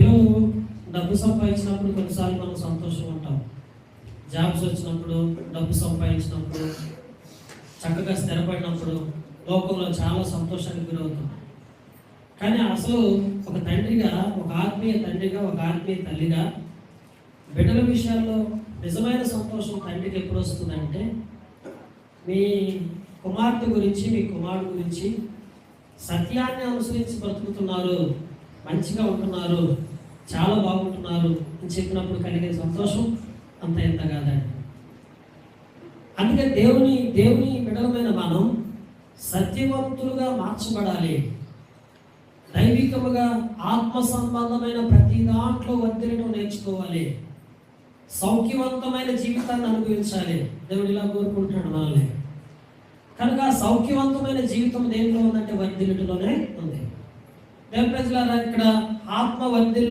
డబ్బు సంపాదించినప్పుడు కొన్నిసార్లు మనం సంతోషంగా ఉంటాం జాబ్స్ వచ్చినప్పుడు డబ్బు సంపాదించినప్పుడు చక్కగా స్థిరపడినప్పుడు లోకంలో చాలా సంతోషానికి గురవుతాం. కానీ అసలు ఒక తండ్రిగా ఒక ఆత్మీయ తండ్రిగా ఒక ఆత్మీయ తల్లిగా బిడ్డల విషయాల్లో నిజమైన సంతోషం తండ్రికి ఎప్పుడు వస్తుందంటే మీ కుమార్తె గురించి మీ కుమారుడు గురించి సత్యాన్ని అనుసరించి బ్రతుకుతున్నారు మంచిగా ఉంటున్నారు చాలా బాగుంటున్నారు అని చెప్పినప్పుడు కలిగే సంతోషం అంత ఎంత కాదండి. అందుకే దేవుని దేవుని బిడలమైన మనం సత్యవంతులుగా మార్చబడాలి. దైవికముగా ఆత్మ సంబంధమైన ప్రతి దాంట్లో వర్ధిల్లడం నేర్చుకోవాలి. సౌఖ్యవంతమైన జీవితాన్ని అనుభవించాలి. దేవుడు ఇలా కోరుకుంటున్నాడు మనల్ని. కనుక సౌఖ్యవంతమైన జీవితం దేంట్లో ఉందంటే వర్ధిల్లటలోనే ఉంది. దేవ ప్రజలారా ఇక్కడ ఆత్మ వర్ధిల్